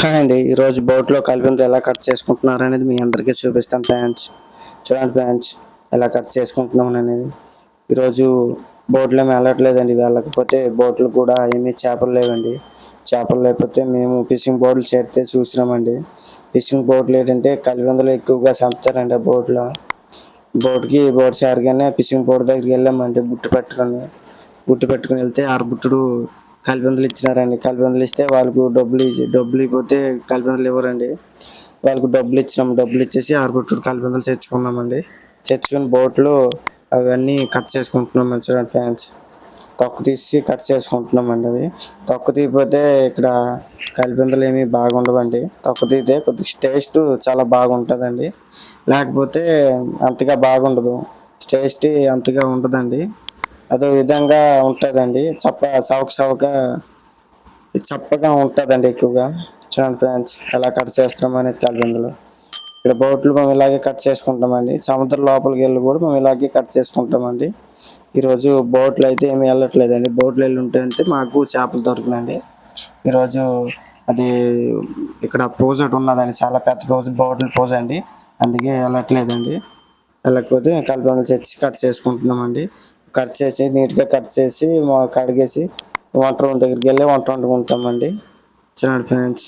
Hi అండి. ఈరోజు బోట్లో కలిపింది ఎలా కట్ చేసుకుంటున్నారు అనేది మీ అందరికీ చూపిస్తాను ఫ్యాన్స్ చూడండి ఫ్యాన్స్ ఎలా కట్ చేసుకుంటున్నాం అనేది. ఈరోజు బోట్లో ఏమి వెళ్ళట్లేదండి వెళ్ళకపోతే బోట్లు కూడా ఏమీ చేపలు లేవండి. చేపలు లేకపోతే మేము ఫిషింగ్ బోట్లు చేరితే చూసినామండి. ఫిషింగ్ బోట్లు ఏంటంటే కలివిందులు ఎక్కువగా చంపుతారండి ఆ బోట్లో బోట్కి బోట్ చేరగానే ఫిషింగ్ బోట్ దగ్గరికి వెళ్ళామండి. బుట్టు పెట్టుకొని. బుట్టు పెట్టుకుని వెళ్తే ఆరు బుట్టుడు కలిపందులు ఇచ్చినారండి. కలిపందులు ఇస్తే వాళ్ళకు డబ్బులు ఇచ్చి- డబ్బులు ఇవ్వతే కలిపందులు ఇవ్వరండి. వాళ్ళకు డబ్బులు ఇచ్చినాం. డబ్బులు ఇచ్చేసి ఆరు బుట్టుడు తెచ్చుకున్నామండి. తెచ్చుకుని బోట్లు అవన్నీ కట్ చేసుకుంటున్నాం చూడండి ఫ్యాన్స్ తొక్క తీసి కట్ చేసుకుంటున్నామండి అవి. తొక్క తీయపోతే ఇక్కడ కలిపిందలు ఏమీ బాగుండవండి. తొక్క తీతే కొద్దిగా టేస్ట్ చాలా బాగుంటుందండి. లేకపోతే అంతగా బాగుండదు. టేస్ట్ అంతగా ఉండదండి. అదో విధంగా ఉంటుందండి. చప్ప చవక చవక చప్పగా ఉంటుందండి ఎక్కువగా. చూడండి ఫ్రెండ్స్ ఎలా కట్ చేస్తాం అనేది ఇక్కడ బోట్లు మేము ఇలాగే కట్ చేసుకుంటామండి. సముద్రం లోపలికి వెళ్ళి కూడా మేము ఇలాగే కట్ చేసుకుంటామండి. ఈరోజు బోట్లు అయితే ఏమి వెళ్ళట్లేదండి. బోట్లు వెళ్ళి ఉంటే అంటే మాకు చేపలు దొరికినండి ఈరోజు అది ఇక్కడ పూజ ఒకటి ఉన్నదండి. చాలా పెద్ద పూజ బోట్లు పూజ అండి. అందుకే వెళ్ళట్లేదండి. వెళ్ళకపోతే కలిపి తెచ్చి కట్ చేసుకుంటున్నామండి. కట్ చేసి నీట్గా కట్ చేసి మా కడిగేసి వంట రూమ్ దగ్గరికి వెళ్ళి వంట వండుకుంటామండి. చూడండి ఫ్యాన్స్.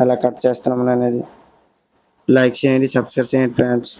అలా కట్ చేస్తున్నాం అనేది. లైక్ చేయండి సబ్స్క్రైబ్ చేయండి ప్యాన్స్